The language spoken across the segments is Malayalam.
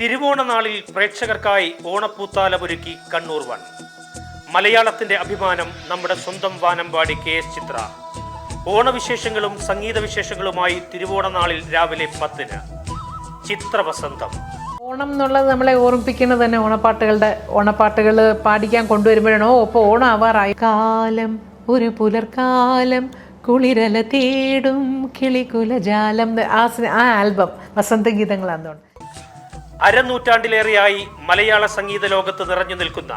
തിരുവോണനാളിൽ പ്രേക്ഷകർക്കായി ഓണപ്പൂത്താലമൊരുക്കി കണ്ണൂർ വൺ. മലയാളത്തിന്റെ അഭിമാനം നമ്മുടെ സ്വന്തം വാനമ്പാടി കെ എസ് ചിത്ര. ഓണവിശേഷങ്ങളും സംഗീത വിശേഷങ്ങളുമായി തിരുവോണനാളിൽ രാവിലെ പത്തിന്. ചിത്രവസന്തം. ഓണം എന്നുള്ളത് നമ്മളെ ഓർമ്മിപ്പിക്കുന്നത് തന്നെ ഓണപ്പാട്ടുകളുടെ ഓണപ്പാട്ടുകൾ പാടിക്കാൻ കൊണ്ടുവരുമ്പോഴാണോ. ഒപ്പം ഓണം ആവാറായി കാലം ഒരു പുലർക്കാലം കുളിരല തേടും കിളികുലജാലം ആ ആ ആൽബം വസന്തഗീതങ്ങളാണെന്നുണ്ട് അരനൂറ്റാണ്ടിലേറെയായി മലയാള സംഗീത ലോകത്ത് നിറഞ്ഞു നിൽക്കുന്ന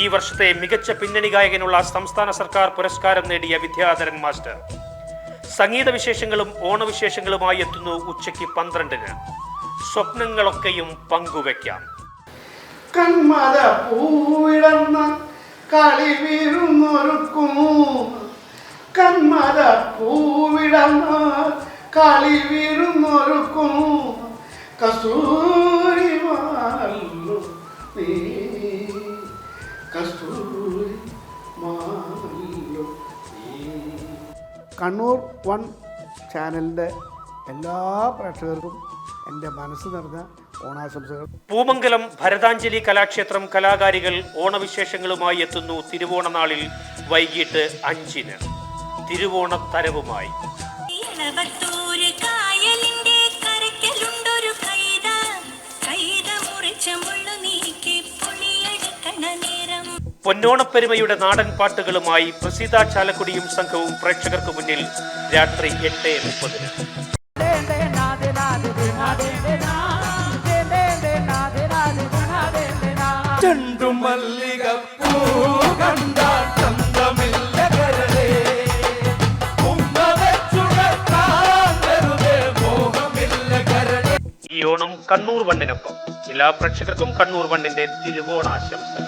ഈ വർഷത്തെ മികച്ച പിന്നണി ഗായകനുള്ള സംസ്ഥാന സർക്കാർ പുരസ്കാരം നേടിയ വിദ്യാധരൻ മാസ്റ്റർ. സംഗീത വിശേഷങ്ങളും ഓണവിശേഷങ്ങളുമായി എത്തുന്നു ഉച്ചയ്ക്ക് പന്ത്രണ്ടിന്. സ്വപ്നങ്ങളൊക്കെയും പങ്കുവെക്കാം കന്മല പൂവിടന്ന കളി വീരുന്നൊരുക്കും കന്മല പൂവിടന്ന കളി വീരുന്നൊരുക്കും കസ്തൂരി നീ കസ്തൂരി കണ്ണൂർ വൺ ചാനലിന്റെ എല്ലാ പ്രേക്ഷകർക്കും എന്റെ മനസ്സ് നിറഞ്ഞ ഓണാശംസകൾ. പൂമംഗലം ഭരതാഞ്ജലി കലാക്ഷേത്രം കലാകാരികൾ ഓണവിശേഷങ്ങളുമായി എത്തുന്നു തിരുവോണനാളിൽ വൈകിട്ട് അഞ്ചിന്. തിരുവോണത്തരവുമായി കായലിന്റെ പൊന്നോണപ്പെരുമയുടെ നാടൻ പാട്ടുകളുമായി പ്രസീത ചാലക്കുടിയും സംഘവും പ്രേക്ഷകർക്ക് മുന്നിൽ രാത്രി എട്ട് മുപ്പതിന്. ചെണ്ടുമല്ലികപ്പൂ കണ്ടാൽ ചന്തമില്ല ഈ ഓണം കണ്ണൂർ വണ്ണിനൊപ്പം. എല്ലാ പ്രേക്ഷകർക്കും കണ്ണൂർ വണ്ണിന്റെ തിരുവോണാശംസകൾ.